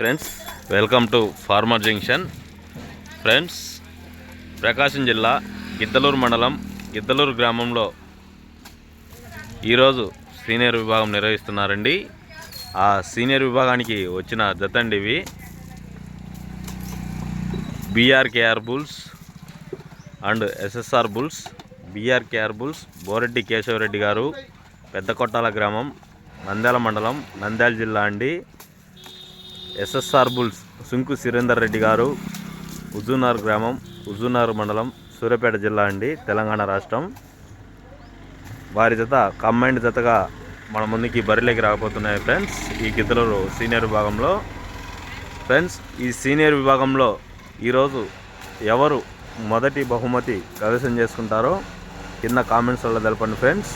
Friends welcome to farmer junction friends Prakasam జిల్లా గిద్దలూరు మండలం గిద్దలూరు గ్రామంలో ఈరోజు సీనియర్ విభాగం నిర్వహిస్తున్నారండి. ఆ సీనియర్ విభాగానికి వచ్చిన జతండి ఇవి. BRKR bulls and SSR bulls BRKR bulls Boreddy Kesavareddy గారు పెద్ద కొట్టాల గ్రామం నంద్యాల మండలం నంద్యాల జిల్లా అండి. ఎస్ఎస్ఆర్ బుల్స్ సుంకు సురేందర్ రెడ్డి గారు హుజూనార్ గ్రామం హుజూనార్ మండలం సూర్యాపేట జిల్లా అండి తెలంగాణ రాష్ట్రం. వారి జత కంబైండ్ జతగా మన ముందుకి బరిలోకి రాకపోతున్నాయి ఫ్రెండ్స్. ఈ గిద్దలూరు సీనియర్ విభాగంలో ఫ్రెండ్స్ ఈ సీనియర్ విభాగంలో ఈరోజు ఎవరు మొదటి బహుమతి కైవసం చేసుకుంటారో కింద కామెంట్స్లో తెలపండి ఫ్రెండ్స్.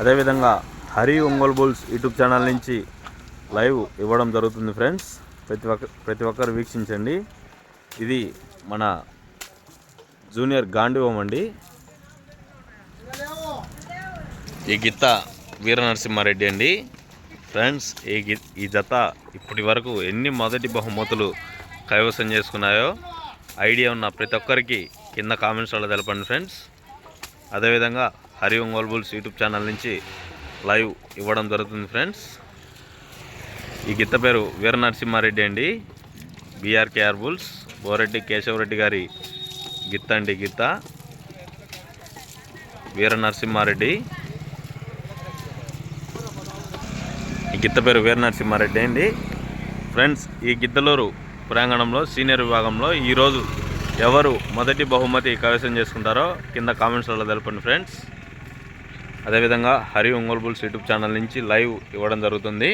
అదేవిధంగా Hari Ongole bulls YouTube channel నుంచి లైవ్ ఇవ్వడం జరుగుతుంది ఫ్రెండ్స్. ప్రతి ఒక్క ప్రతి ఒక్కరు వీక్షించండి. ఇది మన జూనియర్ గాండివం అండి. ఈ గిత్త వీర నరసింహారెడ్డి అండి. ఫ్రెండ్స్ ఈ గి ఈ జత ఇప్పటి వరకు ఎన్ని మొదటి బహుమతులు కైవసం చేసుకున్నాయో ఐడియా ఉన్న ప్రతి ఒక్కరికి కింద కామెంట్స్లో తెలపండి ఫ్రెండ్స్. అదేవిధంగా Hari Ongole bulls YouTube channel నుంచి లైవ్ ఇవ్వడం జరుగుతుంది ఫ్రెండ్స్. ఈ గిత్త పేరు వీర నరసింహారెడ్డి అండి. బీఆర్కేఆర్ బుల్స్ బోరెడ్డి కేశవరెడ్డి గారి గిత్త అండి గిత్త. వీర నరసింహారెడ్డి ఈ గిత్త పేరు వీర నరసింహారెడ్డి అండి. ఫ్రెండ్స్ ఈ గిద్దలూరు ప్రాంగణంలో సీనియర్ విభాగంలో ఈరోజు ఎవరు మొదటి బహుమతి కైవసం చేసుకుంటారో కింద కామెంట్స్లలో తెలపండి ఫ్రెండ్స్. అదేవిధంగా Hari Ongole bulls YouTube channel నుంచి లైవ్ ఇవ్వడం జరుగుతుంది.